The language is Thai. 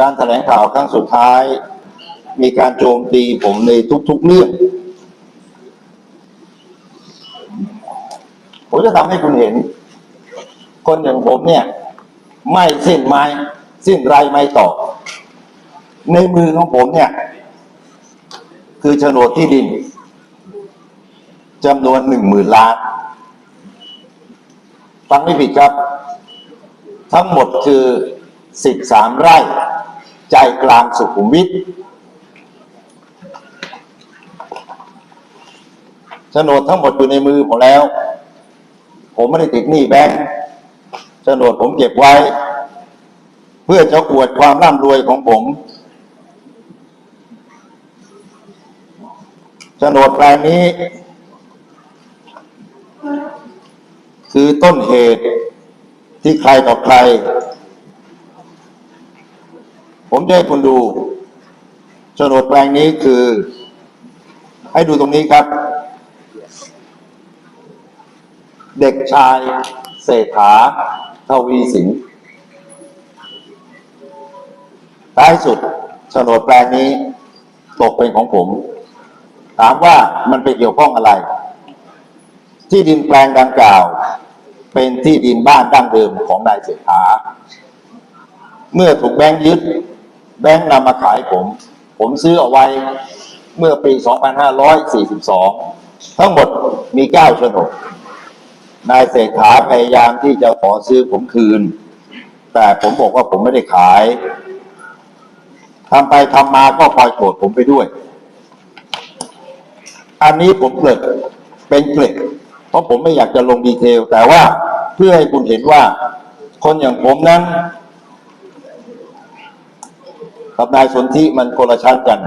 การแถลงข่าวครั้งสุดท้าย มีการโจมตีผมในทุกๆเรื่อง ผมจะทำให้คุณเห็น คนอย่างผมเนี่ย ไม่สิ้นไม้ สิ้นไรไม่ต่อ ในมือของผมเนี่ย คือโฉนดที่ดินจำนวนหนึ่งหมื่นล้านฟังไม่ผิดครับ ทั้งหมดคือ สิบสามไร่ ใจกลางสุขุมวิทโฉนดทั้งหมดอยู่ในมือผมแล้ว ผมไม่ได้ติดหนี้แบงค์โฉนดผมเก็บไว้ เพื่อจะอวดความร่ำรวยของผมโฉนดแปลงนี้ คือต้นเหตุที่ใครต่อใคร ผมจะให้คุณดูโฉนดแปลงนี้คือ ให้ดูตรงนี้ครับ เด็กชายเศรษฐาทวีสินท้ายสุดโฉนดแปลงนี้ ตกเป็นของผม ถามว่ามันไปเกี่ยวข้องอะไร ที่ดินแปลงดังกล่าว เป็นที่ดินบ้านดั้งเดิมของนายเศรษฐา เมื่อถูกแบงค์ยึด แบงค์นำมาขายผม ผมซื้อเอาไว้เมื่อปี 2542 ทั้งหมดมี 9 โฉนด นายเศรษฐาพยายามที่จะขอซื้อผมคืน แต่ผมบอกว่าผมไม่ได้ขายทำไปทำมาก็ปล่อยโกรธผมไปด้วย อันนี้ผมเกริดเป็นเกร็ดเพราะผมไม่อยากจะลงดีเทล แต่ว่าเพื่อให้คุณเห็นว่า คนอย่างผมนั้น กับนายสนธิมันคนละชั้นกัน